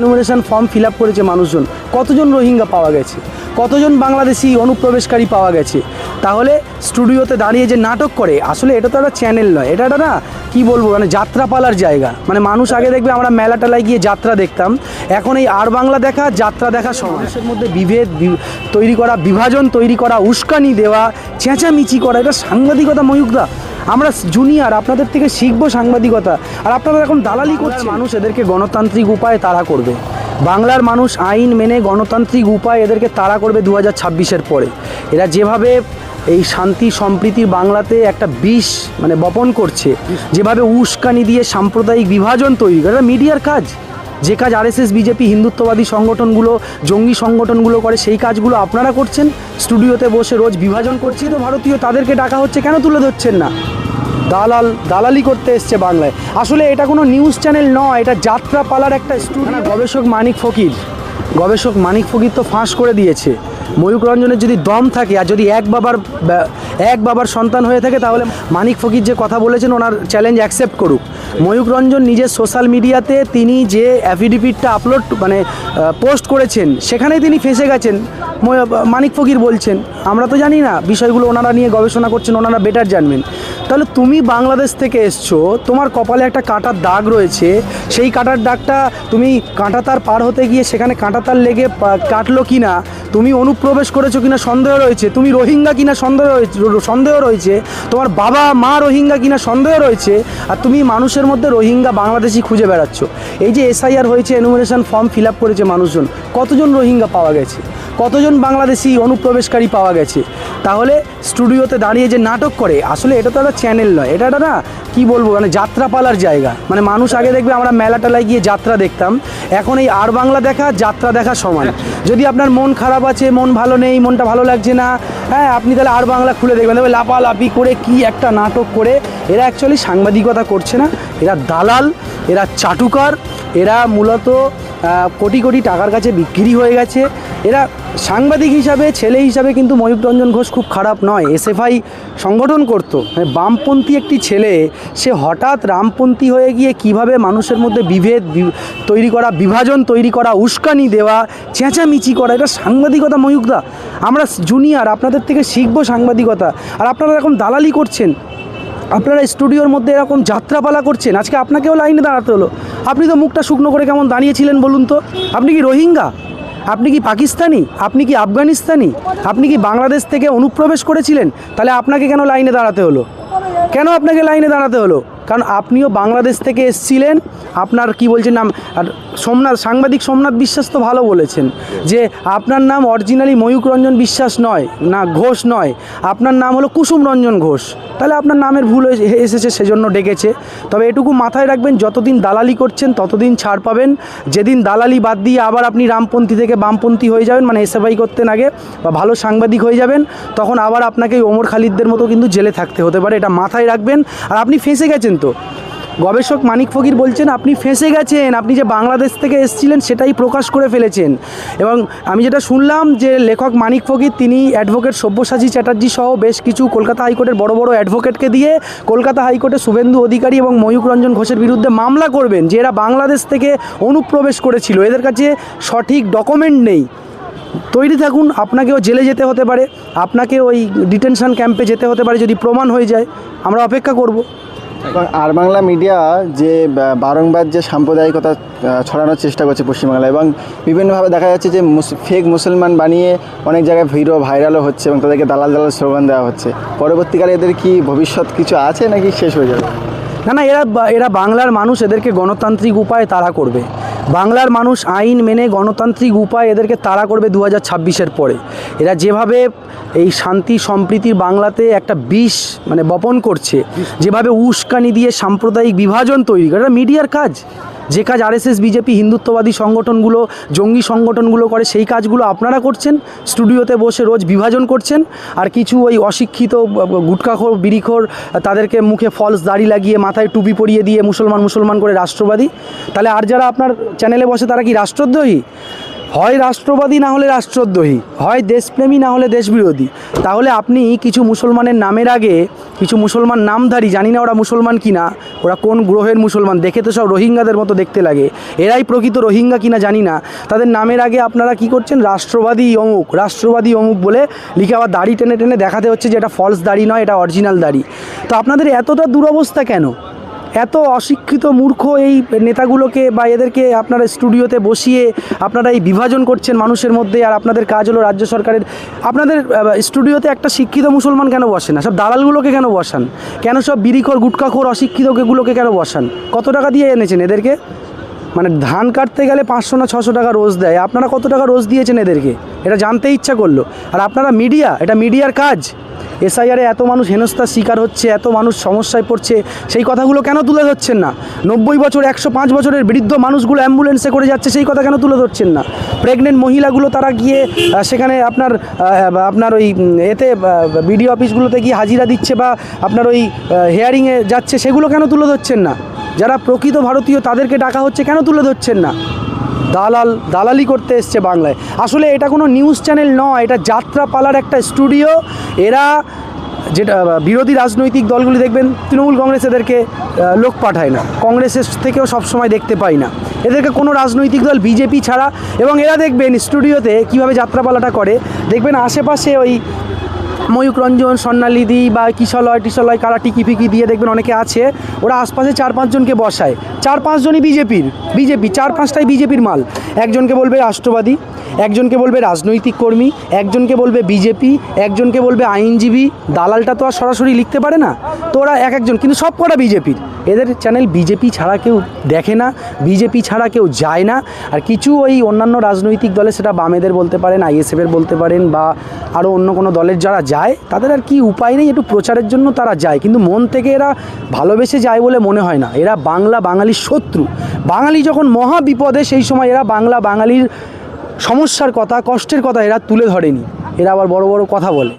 Nomination form fill করেছে মানুষজন। কতজন রোহিঙ্গা পাওয়া গেছে? কতজন বাংলাদেশি অনুপ্রবেশকারী পাওয়া গেছে? তাহলে স্টুডিওতে দাঁড়িয়ে যে নাটক করে আসলে এটা তো একটা চ্যানেল নয়। এটা একটা না কি বলব মানে যাত্রাপালার জায়গা। মানে মানুষ আগে দেখবে আমরা মেলা টেলায় গিয়ে যাত্রা দেখতাম। এখন এই আর বাংলা দেখা যাত্রা দেখা সমাজের মধ্যে বিভেদ তৈরি করা বিভাজন তৈরি করা উস্কানি দেওয়া চেঁচামেচি করা এটা সাংবাদিকতা ময়ুকদা আমরা জুনিয়র আপনাদের থেকে শিখব সাংবাদিকতা। আর আপনারা এখন দালালি করছে মানুষ এদেরকে গণতান্ত্রিক উপায়ে তারা করবে। বাংলার মানুষ আইন মেনে গণতান্ত্রিক উপায় এদেরকে তাড়া করবে দু হাজার ছাব্বিশের পরে। এরা যেভাবে এই শান্তি সম্প্রীতির বাংলাতে একটা বিষ মানে বপন করছে। যেভাবে উস্কানি দিয়ে সাম্প্রদায়িক বিভাজন তৈরি করে মিডিয়ার কাজ। যে কাজ আরএসএস, বিজেপি, হিন্দুত্ববাদী সংগঠনগুলো, জঙ্গি সংগঠনগুলো করে, সেই কাজগুলো আপনারা করছেন। স্টুডিওতে বসে রোজ বিভাজন করছি, তো ভারতীয় তাদেরকে ডাকা হচ্ছে, কেন তুলে ধরছেন না? দালাল, দালালি করতে এসছে বাংলায়। আসলে এটা কোনো নিউজ চ্যানেল নয়, এটা যাত্রা পালার একটা স্টুডিও। গবেষক মানিক ফকির। গবেষক মানিক ফকির তো ফাঁস করে দিয়েছে। ময়ূক রঞ্জনের যদি দম থাকে আর যদি এক বাবার এক বাবার সন্তান হয়ে থাকে, তাহলে মানিক ফকির যে কথা বলেছেন, ওনার চ্যালেঞ্জ অ্যাকসেপ্ট করুক। ময়ূক রঞ্জন নিজের সোশ্যাল মিডিয়াতে তিনি যে অ্যাফিডেভিটটা আপলোড মানে পোস্ট করেছেন, সেখানেই তিনি ফেসে গেছেন মানিক ফকির বলছেন। আমরা তো জানি না, বিষয়গুলো ওনারা নিয়ে গবেষণা করছেন, ওনারা বেটার জানবেন। তাহলে তুমি বাংলাদেশ থেকে এসছো, তোমার কপালে একটা কাঁটার দাগ রয়েছে, সেই কাঁটার দাগটা তুমি কাঁটা তার পার হতে গিয়ে সেখানে কাঁটা তার লেগে কাটলো কিনা? তুমি অনুপ্রবেশ করেছ কিনা সন্দেহ রয়েছে? তুমি রোহিঙ্গা কিনা সন্দেহ রয়েছে? সন্দেহ রয়েছে? তোমার বাবা, মা রোহিঙ্গা কিনা সন্দেহ রয়েছে? আর তুমি মানুষের মধ্যে রোহিঙ্গা বাংলাদেশি খুঁজে বেড়াচ্ছ। এই যে এসআইআর হয়েছে এনুমিনেশন ফর্ম ফিল আপ করেছে মানুষজন, কতজন রোহিঙ্গা পাওয়া গেছে? কতজন বাংলাদেশি অনুপ্রবেশকারী পাওয়া গেছে? তাহলে স্টুডিওতে দাঁড়িয়ে যে নাটক করে, আসলে এটা তো একটা চ্যানেল নয়, এটা একটা না, কি বলব মানে যাত্রাপালার জায়গা। মানে মানুষ আগে দেখবে আমরা মেলা টেলায় গিয়ে যাত্রা দেখতাম, এখন এই আর বাংলা দেখা, যাত্রা দেখা সমান। যদি আপনার মন খারাপ আছে, মন ভালো নেই, মনটা ভালো লাগছে না হ্যাঁ আপনি তাহলে আর বাংলা খুলে দেখবেন। দেখবেন লাপালাপি করে কি একটা নাটক করে, এরা অ্যাকচুয়ালি সাংবাদিকতা করছে না, এরা দালাল, এরা চাটুকার, এরা মূলত কোটি কোটি টাকার কাছে বিক্রি হয়ে গেছে। এরা সাংবাদিক হিসাবে, ছেলে হিসাবে কিন্তু ময়ূর রঞ্জন ঘোষ খুব খারাপ নয়। এসএফআই সংগঠন করত। মানে বামপন্থী একটি ছেলে, সে হঠাৎ রামপন্থী হয়ে গিয়ে কীভাবে মানুষের মধ্যে বিভেদ তৈরি করা, বিভাজন তৈরি করা, উস্কানি দেওয়া, চেঁচামেচি করা, এটা সাংবাদিকতা ময়ূকদা আমরা জুনিয়র, আপনাদের থেকে শিখব সাংবাদিকতা। আর আপনারা এখন দালালি করছেন, আপনারা স্টুডিওর মধ্যে এরকম যাত্রাপালা করছেন, আজকে আপনাকেও লাইনে দাঁড়াতে হলো। আপনি তো মুখটা শুকনো করে কেমন দাঁড়িয়েছিলেন বলুন তো? আপনি কি রোহিঙ্গা? আপনি কি পাকিস্তানি? আপনি কি আফগানিস্তানি? আপনি কি বাংলাদেশ থেকে অনুপ্রবেশ করেছিলেন? তাহলে আপনাকে কেন লাইনে দাঁড়াতে হলো? কেন আপনাকে লাইনে দাঁড়াতে হলো? কারণ আপনিও বাংলাদেশ থেকে এসছিলেন, আপনার কি বলছেন নাম, আর সোমনাথ, সাংবাদিক সোমনাথ বিশ্বাস তো ভালো বলেছেন, যে আপনার নাম অরিজিনালি ময়ূক রঞ্জন বিশ্বাস নয়, না ঘোষ নয়, আপনার নাম হলো কুসুম রঞ্জন ঘোষ, তাহলে আপনার নামের ভুল এসেছে, সেজন্য ডেকেছে, তবে এটুকু মাথায় রাখবেন, যতদিন দালালি করছেন, ততদিন ছাড় পাবেন, যেদিন দালালি বাদ দিয়ে আবার আপনি রামপন্থী থেকে বামপন্থী হয়ে যাবেন মানে এসএফআই করতেন আগে, বা ভালো সাংবাদিক হয়ে যাবেন, তখন আবার আপনাকে ওমর খালিদদের মতো কিন্তু জেলে থাকতে হতে পারে, এটা মাথায় রাখবেন, আর আপনি ফেঁসে গেছেন তো গবেষক মানিক ফকির বলছেন, আপনি ফেঁসে গেছেন, আপনি যে বাংলাদেশ থেকে এসেছিলেন সেটাই প্রকাশ করে ফেলেছেন। এবং আমি যেটা শুনলাম যে লেখক মানিক ফকির, তিনি অ্যাডভোকেট সব্যসাচী চ্যাটার্জি সহ বেশ কিছু কলকাতা হাইকোর্টের বড় বড় অ্যাডভোকেটকে দিয়ে কলকাতা হাইকোর্টে শুভেন্দু অধিকারী এবং ময়ূক রঞ্জন ঘোষের বিরুদ্ধে মামলা করবেন, যে এরা বাংলাদেশ থেকে অনুপ্রবেশ করেছিল। এদের কাছে সঠিক ডকুমেন্ট নেই। তৈরি থাকুন, আপনাকেও জেলে যেতে হতে পারে। আপনাকে ওই ডিটেনশন ক্যাম্পে যেতে হতে পারে যদি প্রমাণ হয়ে যায়। আমরা অপেক্ষা করব। আর বাংলা মিডিয়া যে বারংবার যে সাম্প্রদায়িকতা ছড়ানোর চেষ্টা করছে পশ্চিমবাংলা এবং বিভিন্নভাবে দেখা যাচ্ছে যে ফেক মুসলমান বানিয়ে অনেক জায়গায় ভিডিও ভাইরালও হচ্ছে এবং তাদেরকে দালাল দালাল স্লোগান দেওয়া হচ্ছে। পরবর্তীকালে এদের কি ভবিষ্যৎ কিছু আছে নাকি শেষ হয়ে যাবে? না না, এরা এরা বাংলার মানুষ, এদেরকে গণতান্ত্রিক উপায়ে তারা করবে। বাংলার মানুষ আইন মেনে গণতান্ত্রিক উপায় এদেরকে তাড়া করবে দু হাজার পরে। এরা যেভাবে এই শান্তি, সম্প্রীতির বাংলাতে একটা বিষ মানে বপন করছে, যেভাবে উস্কানি দিয়ে সাম্প্রদায়িক বিভাজন তৈরি করে, এটা মিডিয়ার কাজ। যে কাজ আরএসএস, বিজেপি, হিন্দুত্ববাদী সংগঠনগুলো, জঙ্গি সংগঠনগুলো করে, সেই কাজগুলো আপনারা করছেন, স্টুডিওতে বসে রোজ বিভাজন করছেন, আর কিছু ওই অশিক্ষিত গুটকাখোর ব- গুটখাখোর, বিড়িখোর তাদেরকে মুখে ফলস দাড়ি লাগিয়ে, মাথায় টুপি পরিয়ে দিয়ে মুসলমান মুসলমান করে রাষ্ট্রবাদী, তাহলে আর যারা আপনার চ্যানেলে বসে, তারা কি রাষ্ট্রদ্রোহী? হয় রাষ্ট্রবাদী, না হলে রাষ্ট্রদ্রোহী। হয় দেশপ্রেমী, না হলে দেশবিরোধী। তাহলে আপনি কিছু মুসলমানের নামের আগে কিছু মুসলমান নামধারী, জানি না ওরা মুসলমান কিনা, ওরা কোন গ্রহের মুসলমান, দেখে তো সব রোহিঙ্গাদের মতো দেখতে লাগে। এরাই প্রকৃত রোহিঙ্গা কিনা জানি না। তাদের নামের আগে আপনারা কি করছেন? রাষ্ট্রবাদী অমুক রাষ্ট্রবাদী অমুক বলে লিখে আবার দাড়ি টেনে টেনে দেখাতে হচ্ছে যে এটা ফলস দাড়ি নয়, এটা অরিজিনাল দাড়ি। তো আপনাদের এতটা দুরবস্থা কেন? এত অশিক্ষিত মূর্খ এই নেতাগুলোকে বা এদেরকে আপনারা স্টুডিওতে বসিয়ে আপনারা এই বিভাজন করছেন মানুষের মধ্যে আর আপনাদের কাজ হলো রাজ্য সরকারের, আপনাদের স্টুডিওতে একটা শিক্ষিত মুসলমান কেন বসে না? সব দালালগুলোকে কেন বসান? কেন সব বিড়িখোর গুটকাখোর অশিক্ষিতগুলোকে কেন বসান? কত টাকা দিয়ে এনেছেন এদেরকে? মানে ধান কাটতে গেলে পাঁচশো না ছশো টাকা রোজ দেয়, আপনারা কত টাকা রোজ দিয়েছেন এদেরকে? এটা জানতে ইচ্ছা করল। আর আপনারা মিডিয়া, এটা মিডিয়ার কাজ। এসআইআরে এত মানুষ হেনস্থার শিকার হচ্ছে, এত মানুষ সমস্যায় পড়ছে, সেই কথাগুলো কেন তুলে ধরছেন না? নব্বই বছর, একশো পাঁচ বছরের বৃদ্ধ মানুষগুলো অ্যাম্বুলেন্সে করে যাচ্ছে, সেই কথা কেন তুলে ধরছেন না? প্রেগনেন্ট মহিলাগুলো তারা গিয়ে সেখানে আপনার আপনার ওই এতে বিডিও অফিসগুলোতে গিয়ে হাজিরা দিচ্ছে বা আপনার ওই হেয়ারিংয়ে যাচ্ছে, সেগুলো কেন তুলে ধরছেন না? যারা প্রকৃত ভারতীয় তাদেরকে ডাকা হচ্ছে, কেন তুলে ধরছেন না? দালাল, দালালি করতে এসছে বাংলায়। আসলে এটা কোনো নিউজ চ্যানেল নয়, এটা যাত্রাপালার একটা স্টুডিও এরা যেটা, বিরোধী রাজনৈতিক দলগুলি দেখবেন, তৃণমূল কংগ্রেস এদেরকে লোক পাঠায় না। কংগ্রেসের থেকেও সবসময় দেখতে পাই না। এদেরকে কোনো রাজনৈতিক দল, বিজেপি ছাড়া, এবং এরা দেখবেন স্টুডিওতে কীভাবে যাত্রাপালাটা করে। দেখবেন আশেপাশে ওই ময়ূক রঞ্জন স্বর্ণালিদি বা কিশলয়, টিশলয়, কারা টিকি ফিকি দিয়ে দেখবেন অনেকে আছে। ওরা আশপাশে চার পাঁচজনকে বসায়। চার পাঁচজনই বিজেপির, বিজেপি, চার পাঁচটাই বিজেপির মাল। একজনকে বলবে রাষ্ট্রবাদী একজনকে বলবে রাজনৈতিক কর্মী, একজনকে বলবে বিজেপি, একজনকে বলবে আইনজীবী। দালালটা তো আর সরাসরি লিখতে পারে না। তো ওরা এক একজন, কিন্তু সব কটা বিজেপির। এদের চ্যানেল বিজেপি ছাড়া কেউ দেখে না, বিজেপি ছাড়া কেউ যায় না। আর কিছু ওই অন্যান্য রাজনৈতিক দলে সেটা বামেদের বলতে পারেন আইএসএফের বলতে পারেন বা আরও অন্য কোনো দলের যারা যায়, তাদের আর কি উপায় নেই একটু প্রচারের জন্য তারা যায়। কিন্তু মন থেকে এরা ভালোবেসে যায় বলে মনে হয় না। এরা বাংলা বাঙালির শত্রু। বাঙালি যখন মহা বিপদে সেই সময় এরা বাংলা বাঙালির সমস্যার কথা কষ্টের কথা এরা তুলে ধরেনি। এরা আবার বড় বড় কথা বলে।